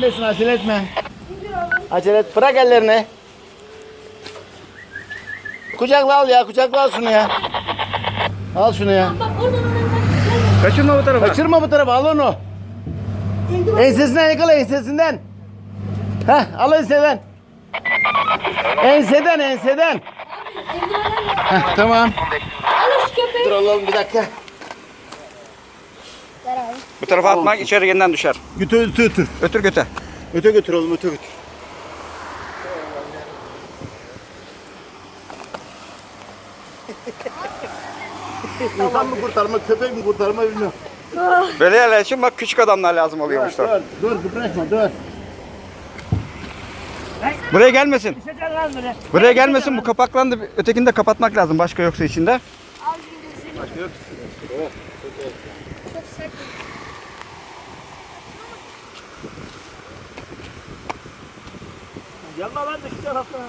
Nesin acele etme. Acele et. Bırak ellerini. Kucakla al ya. Kucakla al şunu ya. Al şunu ya. Kaçırma bu tarafa. Kaçırma bu tarafa. Al onu. Ensesinden yakala ensesinden. Heh al enseden. Enseden enseden. Heh, tamam. Al şu köpeği. Dur oğlum bir dakika. Bu tarafa atmak içeri yeniden düşer. Götür götür götür. Ötür göte. Öte götür oğlum öte götür. İnsan mı kurtarma, köpek mi kurtarma bilmiyorum. Böyle yerler için bak küçük adamlar lazım oluyormuşlar. Dur, dur, bırakma, dur. Buraya gelmesin. Buraya gelmesin bu kapaklandı. Ötekini de kapatmak lazım başka yoksa içinde. Al şimdi Gelme lan dış taraftan.